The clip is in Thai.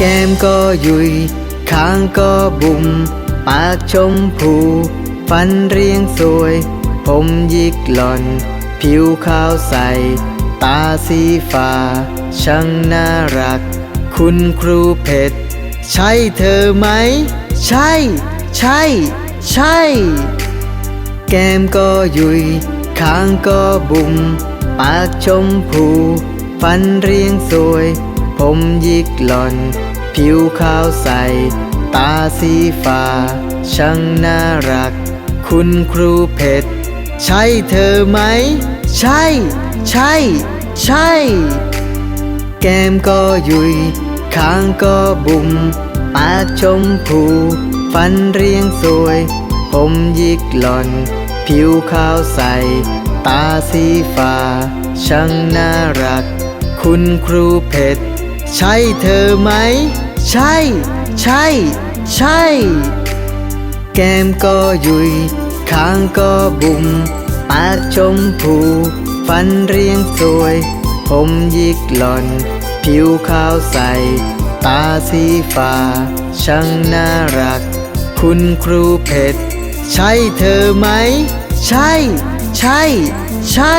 แก้มก็ยุยคางก็บุ่มปากชมพู ฟันเรียงสวย ผมยิกหล่อน ผิวขาวใส ตาสีฟ้า ช่างน่ารัก คุณครูเพชรใช่เธอไหม ใช่ ใช่ ใช่ แก้มก็ยุยคางก็บุ่มปากชมพู ฟันเรียงสวย มยิกหล่อน ผิวขาวใส ตาสีฟ้า ช่างน่ารัก คุณครูเพชร ใช่เธอไหม ใช่ ใช่ ใช่ แก้มก็ยุยคางก็บุ่มปากชมพู ฟันเรียงสวย ผมยิกหล่อน ผิวขาวใส ตาสีฟ้า ช่างน่ารัก คุณครูเพชร ใช่เธอไหม ใช่ ใช่ ใช่ แก้มก็ยุยคางก็บุ่มปากชมพูฟันเรียงสวย ผมยิกหล่อน ผิวขาวใส ตาสีฟ้า ช่างน่ารัก คุณครูเพชร ใช่เธอไหม ใช่ ใช่ ใช่